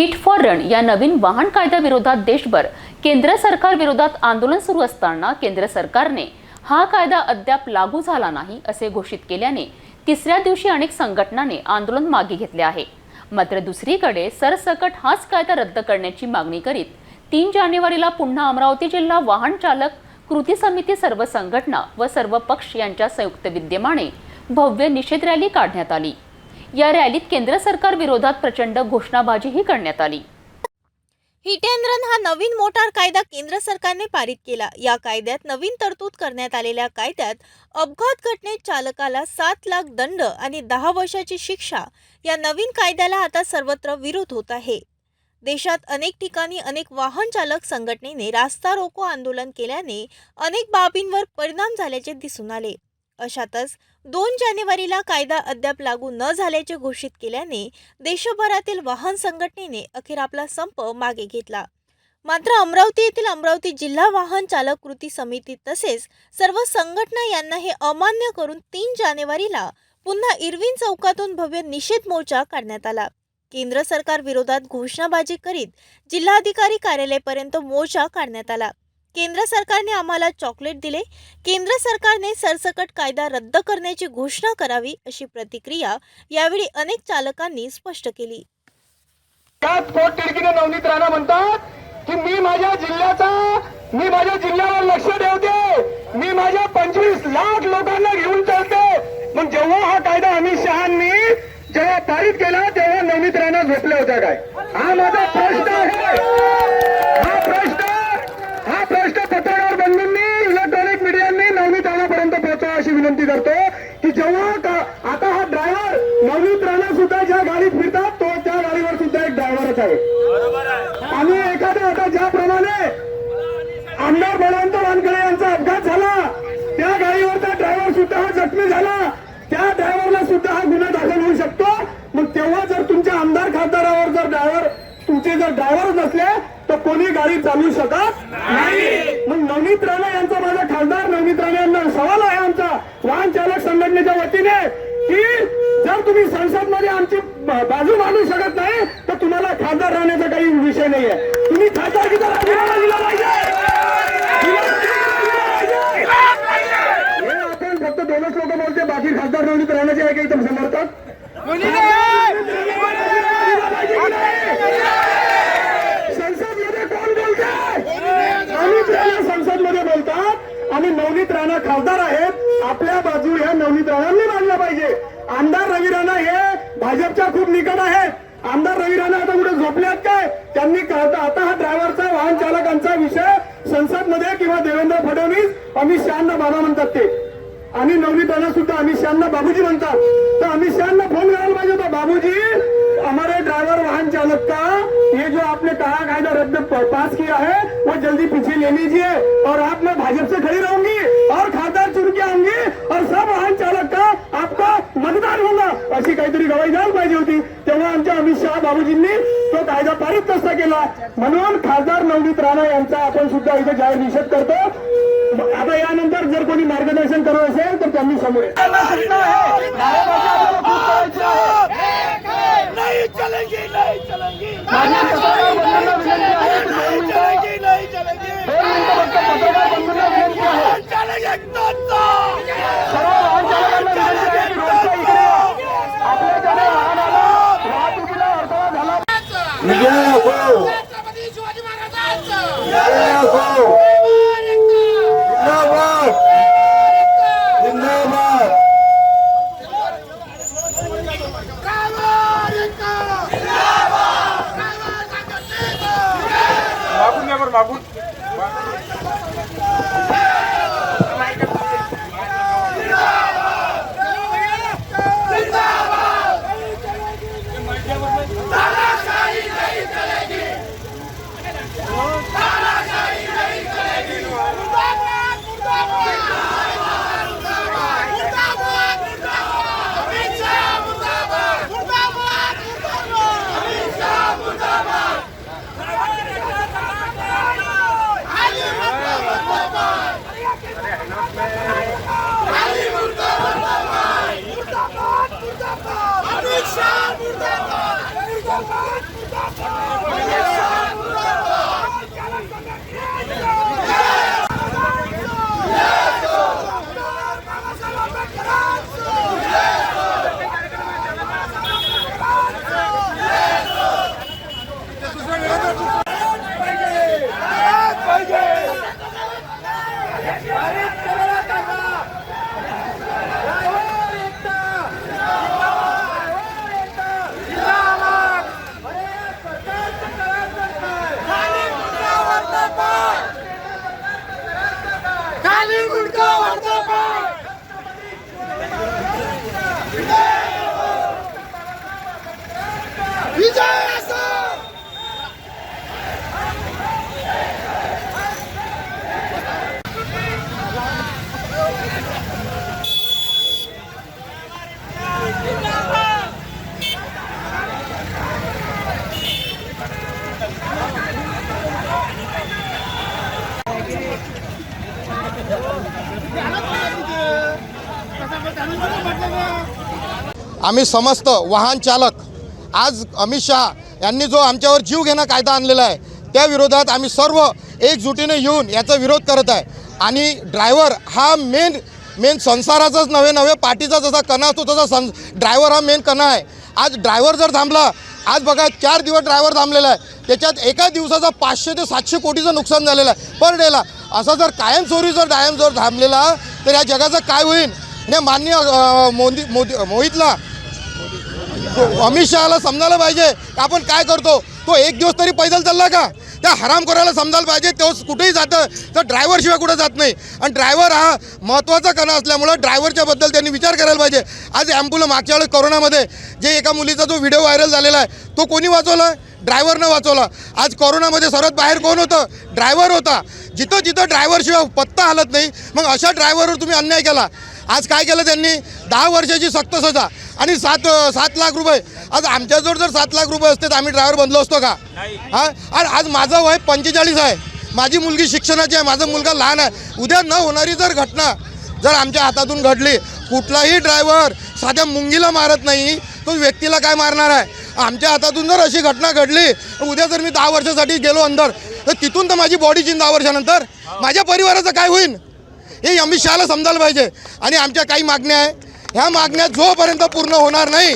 Hit for run या नवीन वाहन कायद्याविरोधात देशभर केंद्र सरकार विरोधात आंदोलन सुरू असताना केंद्र सरकारने हा कायदा अद्याप लागू झाला नाही असे घोषित केल्याने तिसऱ्या दिवशी अनेक संघटनांनी आंदोलन मागे घेतले आहे. मात्र दुसरीकडे सरसकट हाच कायदा रद्द करण्याची मागणी करीत तीन जानेवारीला पुन्हा अमरावती जिल्हा वाहन चालक कृती समिती सर्व संघटना व सर्व पक्ष यांच्या संयुक्त विद्यमाने भव्य निषेध रॅली काढण्यात आली. या रॅलीत केंद्र सरकार विरोधात प्रचंड घोषणाबाजीही करण्यात आली. हिट अँड रन हा नवीन मोटार कायदा केंद्र सरकारने पारित केला. या कायद्यात नवीन तरतूद करण्यात आलेल्या कायद्यात अपघात घटनेत चालकाला सात लाख दंड आणि दहा वर्षाची शिक्षा या नवीन कायद्याला आता सर्वत्र विरोध होत आहे. देशात अनेक ठिकाणी अनेक वाहन चालक संघटनेने रास्ता रोको आंदोलन केल्याने अनेक बाबींवर परिणाम झाल्याचे दिसून आले. अशातच दोन जानेवारीला कायदा अद्याप लागू न झाल्याचे घोषित केल्याने देशभरातील वाहन संघटनेने अखेर आपला संप मागे घेतला. मात्र अमरावती येथील अमरावती जिल्हा वाहन चालक कृती समिती तसेच सर्व संघटना यांना हे अमान्य करून तीन जानेवारीला पुन्हा इरविन चौकातून भव्य निषेध मोर्चा काढण्यात आला. केंद्र सरकार विरोधात घोषणाबाजी करीत जिल्हाधिकारी कार्यालयापर्यंत मोर्चा काढण्यात आला. केंद्र सरकारने आम्हाला चॉकलेट दिले. केंद्र सरकारने सरसकट कायदा रद्द करण्याची घोषणा करावी अशी प्रतिक्रिया यावेळी अनेक चालकांनी स्पष्ट केली. नवनीत राणा म्हणतात की मी माझ्या जिल्ह्याचा मी माझ्या जिल्ह्यावर लक्ष ठेवते. मी माझ्या पंचवीस लाख लोकांना घेऊन चालते. मग जेव्हा हा कायदा अमित शहानी जेव्हा पारित केला तेव्हा नवनीत राणा झोपल्या होत्या काय? हा माझा प्रश्न आहे हा प्रश्न हा प्रश्न पत्रकार बंधूंनी इलेक्ट्रॉनिक मीडियांनी नवनीत राणापर्यंत पोहोचावा अशी विनंती करतो की जेव्हा का- आता हा ड्रायव्हर नवनीत राणा सुद्धा ज्या गाडीत फिरतात तो त्या गाडीवर सुद्धा एक आहे. आणि एखादा आता ज्याप्रमाणे आमदार बळवंत वानकडे यांचा अपघात झाला त्या गाडीवरचा ड्रायव्हर सुद्धा हा जखमी झाला. त्या ड्रायव्हरला सुद्धा हा गुन्हा दाखल होऊ शकतो. मग तेव्हा जर तुमच्या आमदार खासदारावर जर ड्रायव्हर तुमचे जर ड्रायव्हर नसले तर कोणी गाडी चालवू शकत नाही. मग नवनीत राणा यांचा माझा खासदार नवनीत राणा यांना सवाल आहे आमचा. वाहन चालक संघटनेच्या वतीने की जर तुम्ही संसदमध्ये आमची ब- बाजू मांडू शकत नाही तर तुम्हाला खासदार राहण्याचा काही विषय नाहीये. तुम्ही खासदारकीचा राजीनामा दिला पाहिजे? आपण फक्त दोनच लोक बोलते बाकी खासदार नवनीत राहण्याचे आहे का एकदम समर्थक? संसदमध्ये कोण बोलते संसदमध्ये बोलतात आणि नवनीत राणा खासदार आहेत आपल्या बाजू ह्या नवनीत राणांनी मांडल्या पाहिजे. आमदार रवी राणा हे भाजपच्या खूप निकट आहेत. आमदार रवी राणा आता कुठे झोपल्यात काय? त्यांनी आता हा ड्रायव्हरचा वाहन चालकांचा विषय संसदमध्ये किंवा देवेंद्र फडणवीस अमित शहाना बाबा म्हणतात ते. आणि नवनीतांना सुद्धा अमित शहाना बाबूजी म्हणतात. तर अमित शहाना फोन करायला पाहिजे होता. बाबूजी हमारे ड्राइवर वाहन चालक का ये जो आपने कहा कायदा रद्द पास किया है वो जल्दी पीछे ले लीजिए और आप मैं भाजपा से खड़ी रहूंगी और खासदार चुन के आऊंगी और सब वाहन चालक का आपका मतदान होगा। अशी काहीतरी गवाई द्यायला पाहिजे होती। तेव्हा आमच्या अमित शहा बाबूजींनी तो कायदा पारित नसता केला। म्हणून खासदार नवनीत राणा यांचा आपण सुद्धा इथे जाहीर निषेध करतो. आता यानंतर जर कोणी मार्गदर्शन करत असेल तर त्यांनी समोर ये. नहीं चलेगी नहीं आम्ही समस्त वाहन चालक आज अमित शहा यांनी जो आमच्यावर जीव घेणं कायदा आणलेला आहे त्या विरोधात आम्ही सर्व एकजुटीने येऊन याचा विरोध करत आहे. आणि ड्रायव्हर हा मेन मेन संसाराचाच नव्हे नव्हे पाठीचा जसा कणा असतो तसा सं ड्रायव्हर हा मेन कणा आहे. आज ड्रायव्हर जर थांबला आज बघा चार दिवस ड्रायव्हर थांबलेला आहे. त्याच्यात एका दिवसाचा पाचशे ते सातशे कोटीचं नुकसान झालेलं आहे. पर डेला असा जर कायमस्वरूपी जर ड्रायव्हर जर थांबलेला तर या जगाचं काय होईल? आणि मान्य मोदी मोदी मोहितला हो, अमित शहाला समजायला पाहिजे. आपण काय करतो? तो एक दिवस तरी पैदल चालला का? त्या हराम करायला समजायला पाहिजे. तो कुठेही जातं तर ड्रायव्हरशिवाय कुठं जात नाही. आणि ड्रायव्हर हा महत्त्वाचा कणा असल्यामुळं ड्रायव्हरच्याबद्दल त्यांनी विचार करायला पाहिजे. आज ॲम्ब्युलन्स मागच्या वेळेस कोरोनामध्ये जे एका मुलीचा जो व्हिडिओ व्हायरल झालेला आहे तो कोणी वाचवला? ड्रायव्हरनं वाचवला. आज कोरोनामध्ये सर्वात बाहेर कोण होतं? ड्रायव्हर होता. जिथं जिथं ड्रायव्हरशिवाय पत्ता हलत नाही मग अशा ड्रायव्हरवर तुम्ही अन्याय केला. आज काय केलं त्यांनी? दहा वर्षाची सक्त सजा आणि सात सात लाख रुपये. आज आमच्याजवळ जर सात लाख रुपये असते तर आम्ही ड्रायव्हर बनलो असतो का? हां? आणि आज माझं वय पंचेचाळीस आहे. माझी मुलगी शिक्षणाची आहे. माझा मुलगा लहान आहे. उद्या न होणारी जर घटना जर आमच्या हातातून घडली कुठलाही ड्रायव्हर साध्या मुंगीला मारत नाही. तो व्यक्तीला काय मारणार आहे? आमच्या हातातून जर अशी घटना घडली उद्या जर मी दहा वर्षासाठी गेलो अंदर तर तिथून तर माझी बॉडी चीन दहा वर्षानंतर माझ्या परिवाराचं काय होईल हे अमित शहाला समजायला पाहिजे. आणि आमच्या काही मागण्या आहे. ह्या मागण्या जोपर्यंत पूर्ण होणार नाही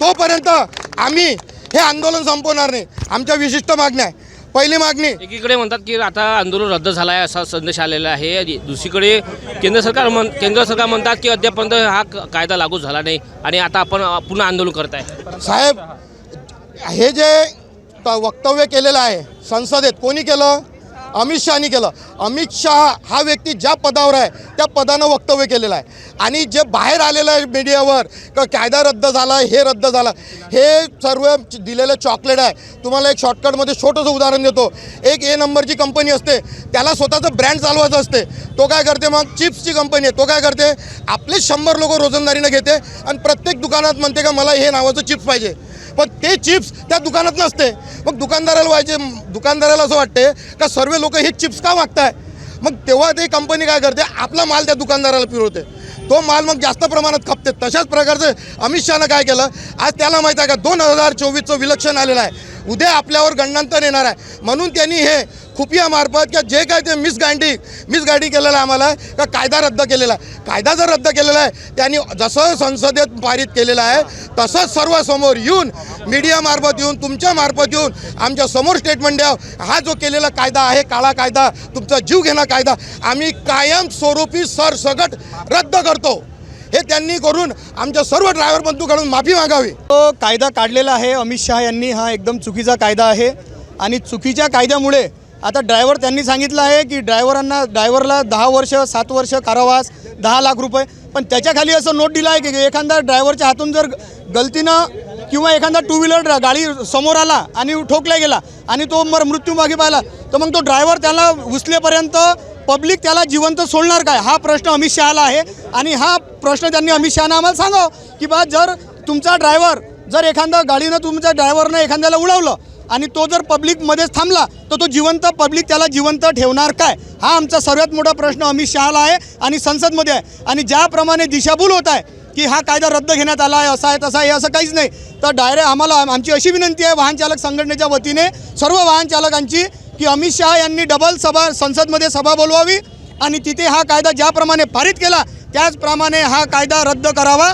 तोपर्यंत आम्ही हे आंदोलन संपवणार नाही. आमच्या विशिष्ट मागण्या आहे. पहिली मागणी एकीकडे म्हणतात की आता आंदोलन रद्द झालं आहे असा संदेश आलेला आहे. दुसरीकडे केंद्र सरकार म्हण केंद्र सरकार म्हणतात की अद्यापर्यंत हा कायदा लागू झाला नाही. आणि आता आपण पुन्हा आंदोलन करत आहे साहेब हे जे वक्तव्य केलेलं आहे संसदेत कोणी केलं? अमित शहानी केलं. अमित शहा हा व्यक्ती ज्या पदावर आहे त्या पदानं वक्तव्य केलेलं आहे. आणि जे बाहेर आलेलं आहे मीडियावर का कायदा रद्द झाला हे रद्द झाला हे सर्व दिलेलं चॉकलेट आहे. तुम्हाला एक शॉर्टकटमध्ये छोटंसं उदाहरण देतो. एक ए नंबरची कंपनी असते त्याला स्वतःचं ब्रँड चालवायचं असते. तो काय करते मग? चिप्सची कंपनी आहे. तो काय करते? आपलेच शंभर लोक रोजंदारीनं घेते आणि प्रत्येक दुकानात म्हणते का मला हे नावाचं चिप्स पाहिजे. पण ते चिप्स त्या दुकानात नसते. मग दुकानदाराला व्हायचे दुकानदाराला असं वाटते का सर्व लोक हे चिप्स का मागताय? मग तेव्हा ते कंपनी काय करते? आपला माल त्या दुकानदाराला फिरवते. तो माल मग जास्त प्रमाणात खपते. तशाच प्रकारचं अमित शहानं काय केलं? आज त्याला माहीत आहे का? दोन हजार चोवीसचं विलक्षण आलेलं आहे. उद्या आपल्यावर गणनांतर येणार आहे. म्हणून त्यांनी हे खुफियामार्फत किंवा जे काय ते मिसगायडी मिसगायडी केलेलं आहे आम्हाला का कायदा रद्द केलेला आहे. कायदा जर रद्द केलेला आहे त्यांनी जसं संसदेत पारित केलेलं आहे तसंच सर्वसमोर येऊन मीडियामार्फत येऊन तुमच्या मार्फत येऊन आमच्यासमोर स्टेटमेंट द्या हा जो केलेला कायदा आहे काळा कायदा तुमचा जीव घेणा कायदा आम्ही कायम स्वरूपी सरसगट रद्द करतो. हे त्यांनी करून आमच्या सर्व ड्रायव्हर बंधूकडून माफी मागावी. तो कायदा काढलेला आहे. अमित शहा यांनी हा एकदम चुकीचा कायदा आहे. आणि चुकीच्या कायद्यामुळे आता ड्रायव्हर त्यांनी सांगितलं आहे की ड्रायव्हरांना ड्रायव्हरला दहा वर्ष सात वर्ष कारावास दहा लाख रुपये. पण त्याच्याखाली असं नोट दिलं आहे की एखादा ड्रायव्हरच्या हातून जर गलतीनं किंवा एखादा टू व्हीलर गाडी समोर आला आणि ठोकला गेला आणि तो मर मृत्यू मागे पाहिला तर मग तो ड्रायव्हर त्याला उचलेपर्यंत पब्लिक त्याला जिवंत सोडणार काय? हा प्रश्न अमित शहाला आहे. आणि हा प्रश्न त्यांनी अमित शहानं आम्हाला सांगावं की बा जर तुमचा ड्रायव्हर जर एखादा गाडीनं तुमच्या ड्रायव्हरनं एखाद्याला उडवलं आणि तो जर पब्लिकमध्येच थांबला तर तो जिवंत पब्लिक त्याला जिवंत ठेवणार काय? हा आमचा सर्वात मोठा प्रश्न अमित शहाला आहे आणि संसदमध्ये आहे. आणि ज्याप्रमाणे दिशाभूल होत आहे की हा कायदा रद्द घेण्यात आला आहे असा आहे तसा आहे असं काहीच नाही. तर डायरेक्ट आम्हाला आमची अशी विनंती आहे वाहन चालक संघटनेच्या वतीने सर्व वाहन चालकांची की अमित शहा यांनी डबल सभा संसदमध्ये सभा बोलवावी आणि तिथे हा कायदा ज्याप्रमाणे पारित केला त्याचप्रमाणे हा कायदा रद्द करावा.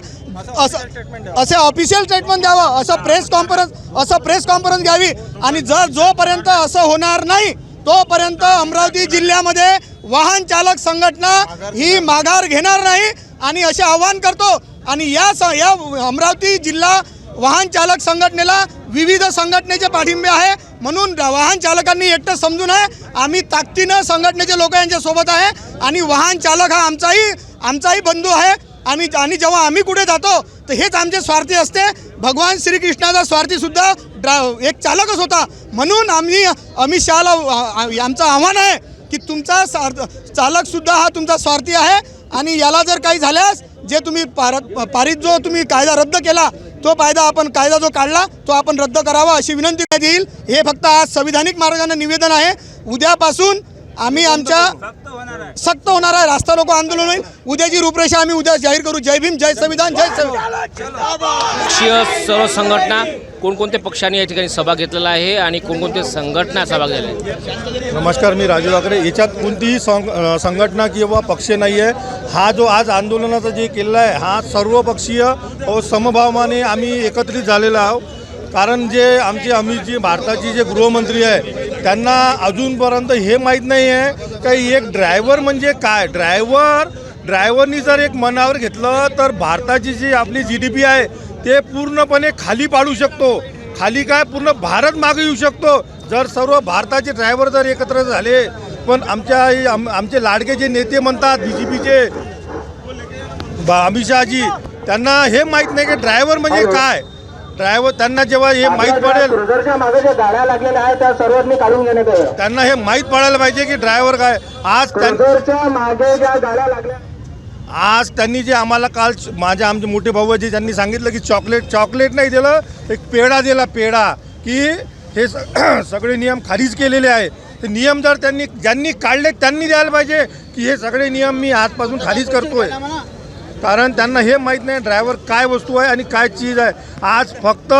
असं असे ऑफिशियल स्टेटमेंट द्यावं असं प्रेस कॉन्फरन्स असं प्रेस कॉन्फरन्स घ्यावी. आणि जर जोपर्यंत असं होणार नाही तोपर्यंत अमरावती जिल्ह्यामध्ये वाहन चालक संघटना ही माघार घेणार नाही. आणि असे आवाहन करतो आणि या स या अमरावती जिल्हा वाहन चालक संघटनेला विविध संघटनेचे पाठिंबे आहे. म्हणून वाहन चालकांनी एकटं समजून आहे आम्ही ताकदीनं संघटनेचे लोक यांच्यासोबत आहे. आणि वाहन चालक हा आमचाही आमचाही बंधू आहे. आणि आणि जेव्हा आम्ही कुठे जातो तर हेच आमचे स्वार्थी असते. भगवान श्रीकृष्णाचा स्वार्थीसुद्धा ड्रा एक चालकच होता. म्हणून आम्ही अमित शहाला आमचं आव्हान आहे की तुमचा सार्थ चालकसुद्धा हा तुमचा स्वार्थी आहे. आणि याला जर काही झाल्यास जे तुम्ही पारत पारित जो तुम्ही कायदा रद्द केला तो कायदा आपण कायदा जो काढला तो आपण रद्द करावा अशी विनंती करण्यात येईल. हे फक्त आज संविधानिक मार्गाने निवेदन आहे. उद्यापासून आम्ही आमच्या सक्त होणार आहे. रास्ता रोको आंदोलन होईल. उद्याची रूपरेषा आम्ही उद्या जाहीर करू. जय भीम जय संविधान जय संविधान. पक्षीय सर्व संघटना कोणकोणत्या पक्षांनी या ठिकाणी सभा घेतलेला आहे आणि कोणकोणत्या संघटना सभा झाल्या आहेत? नमस्कार मी राजू ठाकरे याच्यात कोणतीही संघटना किंवा पक्ष नाही आहे हा जो आज आंदोलनाचा जे केलेला आहे हा सर्वपक्षीय व समभावाने आम्ही एकत्रित झालेलो आहोत. कारण जे आमचे अमितजी भारताचे जे गृहमंत्री आहे त्यांना अजूनपर्यंत हे माहीत नाही आहे का एक ड्रायव्हर म्हणजे काय? ड्रायव्हर ड्रायव्हरनी जर एक मनावर घेतलं तर भारताची जी आपली जी डी पी आहे ते पूर्णपणे खाली पाडू शकतो. खाली काय? पूर्ण भारत मागे येऊ शकतो. जर सर्व भारताचे ड्रायव्हर जर एकत्र झाले पण आमच्या आम- आमचे लाडके जे नेते म्हणतात बी जे पीचे अमित शहाजी त्यांना हे माहीत नाही की ड्रायव्हर म्हणजे काय? ड्रायव्हर त्यांना जेव्हा हे माहीत पडेल क्रुझरच्या मागे ज्या गाड्या लागलेल्या आहेत त्या सर्वांनी काढून घेण्यात याव्या त्यांना हे माहीत पडायला पाहिजे की ड्रायव्हर काय. आज त्यां क्रुझरच्या मागे ज्या गाड्या लागल्या आज त्यांनी जे आम्हाला काल च- माझे आमचे मोठे भाऊ जे त्यांनी सांगितलं की चॉकलेट चॉकलेट नाही दिलं एक पेढा दिला पेढा की हे सगळे नियम खालीच केलेले आहे. ते नियम जर त्यांनी ज्यांनी काढले त्यांनी द्यायला पाहिजे की हे सगळे नियम मी आजपासून खालीच करतोय. कारण त्यांना हे माहीत नाही ड्रायव्हर काय वस्तू आहे आणि काय चीज आहे. आज फक्त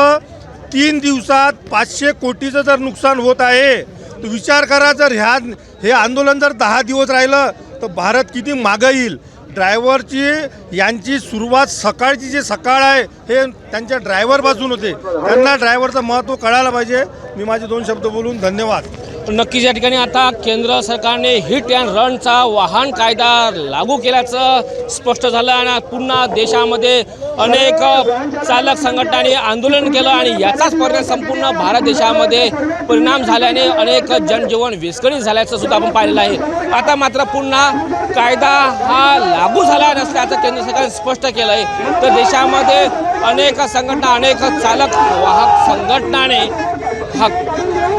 तीन दिवसात पाचशे कोटीचं जर नुकसान होत आहे तर विचार करा जर ह्या हे आंदोलन जर दहा दिवस राहिलं तर भारत किती मागं येईल? ड्रायव्हरची यांची सुरुवात सकाळची जी सकाळ आहे हे त्यांच्या ड्रायव्हरपासून होते. त्यांना ड्रायव्हरचं महत्त्व कळायला पाहिजे. मी माझे दोन शब्द बोलून धन्यवाद. नक्कीच या ठिकाणी आता केंद्र सरकारने हिट अँड रनचा वाहन कायदा लागू केल्याचं स्पष्ट झालं आणि पुन्हा देशामध्ये अनेक चालक संघटनांनी आंदोलन केलं आणि याचाच परिणाम संपूर्ण भारत देशामध्ये परिणाम झाल्याने अनेक जनजीवन विस्कळीत झाल्याचं सुद्धा आपण पाहिलेलं आहे. आता मात्र पुन्हा कायदा हा लागू झाला नसल्याचं केंद्र सरकारने स्पष्ट केलं आहे. तर देशामध्ये अनेक संघटना अनेक चालक वाहक संघटनाने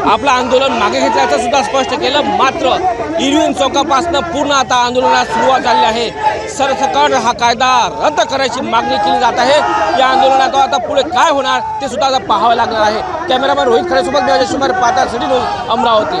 आपलं आंदोलन मागे घेतल्याचं सुद्धा स्पष्ट केलं. मात्र इरविन चौकापासनं पूर्ण आता आंदोलनास सुरुवात झाली आहे. सरसकट हा कायदा रद्द करायची मागणी केली जात आहे. या आंदोलनात आता पुढे काय होणार ते सुद्धा आता पाहावं लागणार आहे. कॅमेरामॅन रोहित खरेसोबत मी अजय शुमार पाता सिटी न्यूज अमरावती.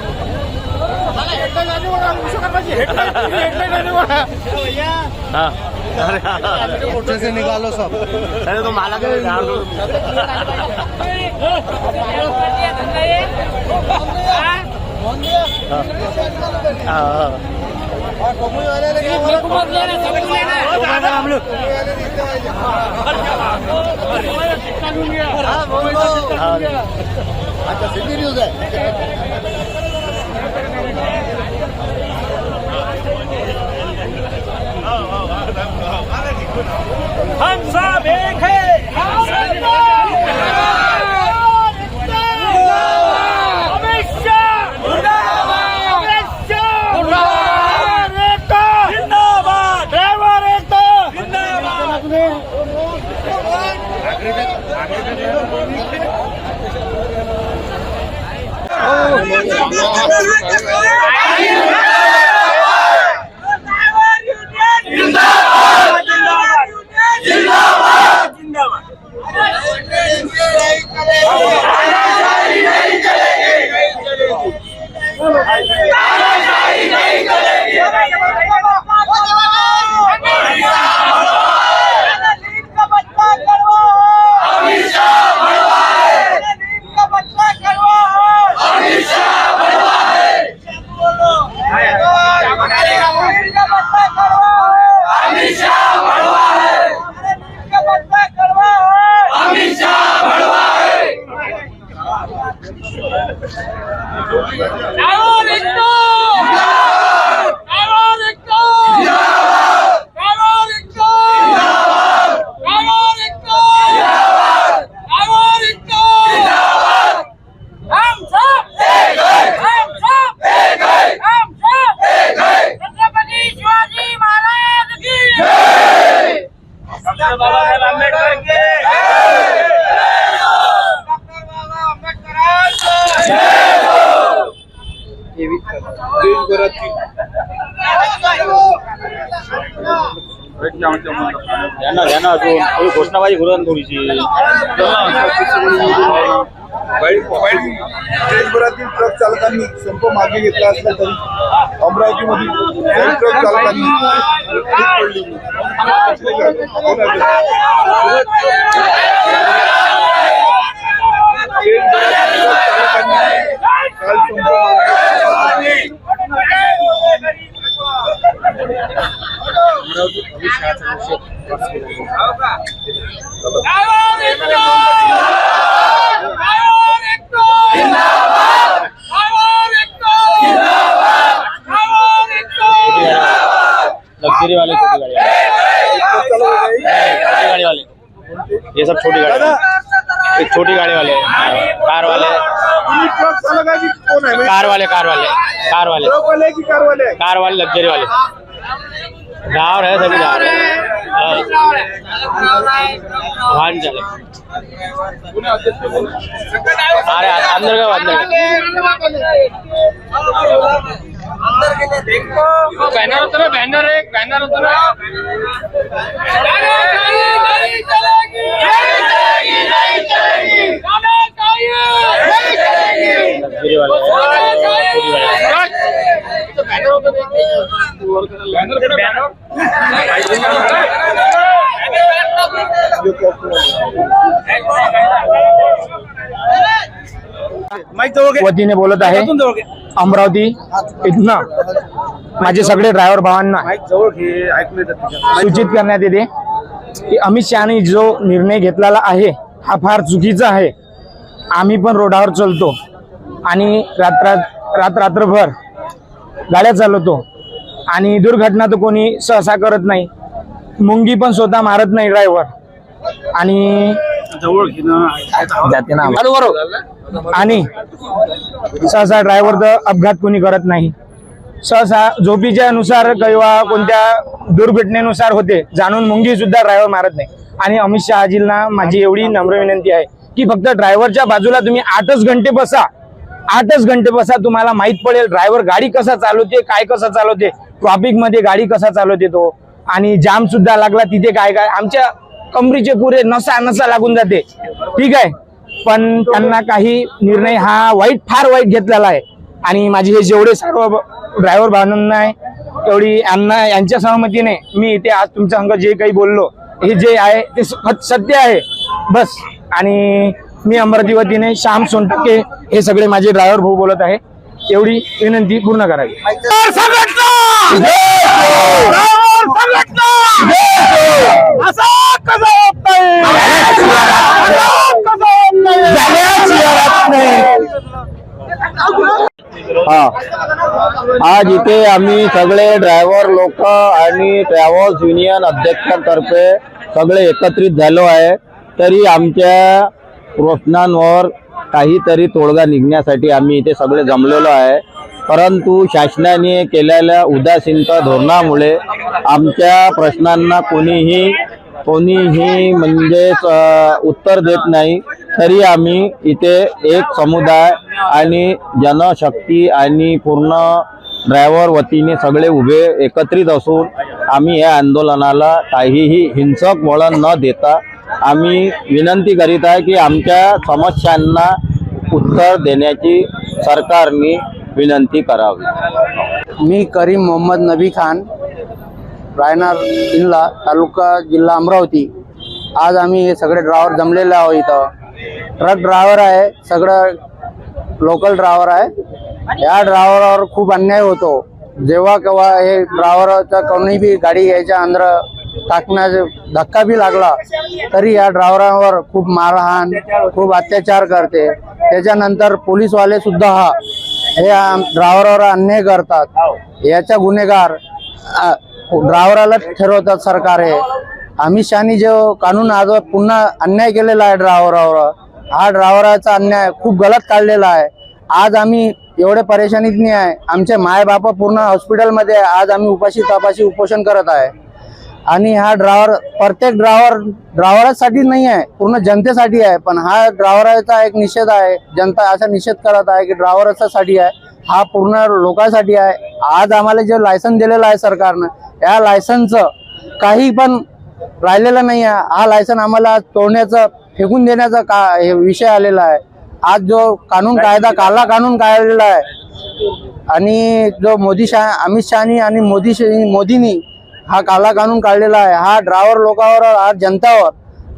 विश्वकर्माची हेडलाईन हेडलाईन आहे बघा. हम सब एक है. 汉莎别开。Nossa, घोषणाबाजी ना थोडीशी देशभरातील ट्रक चालकांनी संप मागे घेतला असला तरी अमरावतीमधील ट्रक चालकांनी काल संप लग्जरी वाले छोटी गाड़ी छोटी गाड़ी वाले। ये सब छोटी गाड़ी ये छोटी गाड़ी वाले। कार वाले। कार वाले। कार वाले कार वाले। कार वाले लग्जरी वाले। गाँव रहे सभी गाँव रहे वाहन चालक अरे अंदर का अंदर बॅनर होतं ना बॅनर एक बॅनर होतं ना लग्जरी वाले छोटी गाड़ी वतीने बोलत आहे. अमरावती इथनं माझे सगळे ड्रायव्हर भावांना सूचित करण्यात येते की अमित शहाने जो निर्णय घेतलेला आहे हा फार चुकीचा आहे. आम्ही पण रोडावर चालतो आणि रात्र रात रात्रभर गाड्या चालवतो. आणि दुर्घटना तर कोणी सहसा करत नाही. मुंगी पण स्वतः मारत नाही ड्रायव्हर आणि जाते ना बरोबर. आणि सहसा ड्रायव्हर तर अपघात कोणी करत नाही. सहसा झोपीच्या नुसार किंवा कोणत्या दुर्घटनेनुसार होते जाणून मुंगी सुद्धा ड्रायव्हर मारत नाही. आणि अमित शहाजींना माझी एवढी नम्र विनंती आहे की फक्त ड्रायव्हरच्या बाजूला तुम्ही आठच घंटे बसा. आठच घंटे बसा तुम्हाला माहीत पडेल ड्रायव्हर गाडी कसा चालवते काय कसं चालवते ट्रॉफिकमध्ये गाडी कसा चालवते तो. आणि जाम सुद्धा लागला तिथे काय काय आमच्या कमरीचे पुरे नसा नसा लागून जाते ठीक आहे पण त्यांना काही निर्णय हा वाईट फार वाईट घेतलेला आहे आणि माझे हे जेवढे सर्व ड्रायव्हर भावनांना आहे तेवढी यांना यांच्या सहमतीने मी इथे आज तुमच्या संग जे काही बोललो हे जे आहे ते सत्य आहे बस आणि मी अमरावती वतीने श्याम सोनटक्के हे सगळे माझे ड्रायव्हर भाऊ बोलत आहे एवढी विनंती पूर्ण करावी हा. आज इथे आम्ही सगळे ड्रायव्हर लोक आणि ट्रॅव्हल्स युनियन अध्यक्षांतर्फे सगळे एकत्रित झालो आहे. तरी आमच्या प्रश्नांवर काहीतरी तोडगा निघण्यासाठी आम्ही इथे सगळे जमलेलो आहे. परंतु शासनाने केलेल्या उदासीनता धोरणामुळे आमच्या प्रश्नांना कोणीही कोणीही म्हणजेच उत्तर देत नाही. तरी आम्ही इथे एक समुदाय आणि जनशक्ती आणि पूर्ण ड्रायव्हर वतीने सगळे उभे एकत्रित असून आम्ही या आंदोलनाला काहीही हिंसक वळण न देता आम्ही विनंती करीत आहे की आमच्या समस्यांना उत्तर देण्याची सरकारने विनंती करावी. मी करीम मोहम्मद नबी खान रायनार जिल्हा तालुका जिल्हा अमरावती. आज आम्ही हे सगळे ड्रायव्हर जमलेले आहोत इथं. ट्रक ड्रायव्हर आहे सगळं लोकल ड्रायव्हर आहे. या ड्रायव्हरवर खूप अन्याय होतो. जेव्हा केव्हा हे ड्रायव्हरचा कोणी बी गाडी घ्यायच्या अंदर टाकण्याचा धक्का बी लागला तरी या ड्रायव्हरांवर खूप मारहाण खूप अत्याचार करते. त्याच्यानंतर पोलीसवाले सुद्धा हा हे ड्रायव्हरवर अन्याय करतात. याचा गुन्हेगार ड्रायव्हराला ठरवतात सरकार. हे अमित शहानी जो कानून आज पुन्हा अन्याय केलेला आहे ड्रायव्हरावर हा ड्रायव्हराचा अन्याय खूप गलत काढलेला आहे. आज आम्ही एवढे परेशानीत नाही आहे. आमचे माय बाप पूर्ण हॉस्पिटलमध्ये. आज आम्ही उपाशी तापाशी उपोषण करत आहे. आणि हा ड्रायव्हर प्रत्येक ड्रायव्हर ड्रायव्हरसाठी नाही आहे पूर्ण जनतेसाठी आहे पण हा ड्रायव्हरचा एक निषेध आहे जनता असा निषेध करत आहे की ड्रायव्हरसाठी आहे हा पूर्ण लोकांसाठी आहे. आज आम्हाला जे लायसन दिलेलं आहे सरकारनं या लायसनचं काही पण राहिलेलं नाही आहे. हा लायसन आम्हाला तोडण्याचं फेकून देण्याचा का हे विषय आलेला आहे. आज जो कानून कायदा काला कानून काढलेला आहे आणि जो मोदी शाह अमित शहानी आणि मोदी मोदींनी हा काला कानून काढलेला आहे. हा ड्रायव्हर लोकांवर आज जनतावर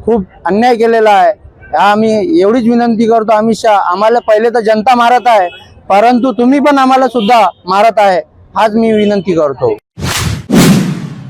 खूप अन्याय केलेला आहे. हा आम्ही एवढीच विनंती करतो अमित शहा आम्हाला पहिले तर जनता मारत आहे परंतु तुम्ही पण आम्हाला सुद्धा मारत आहे हाच मी विनंती करतो.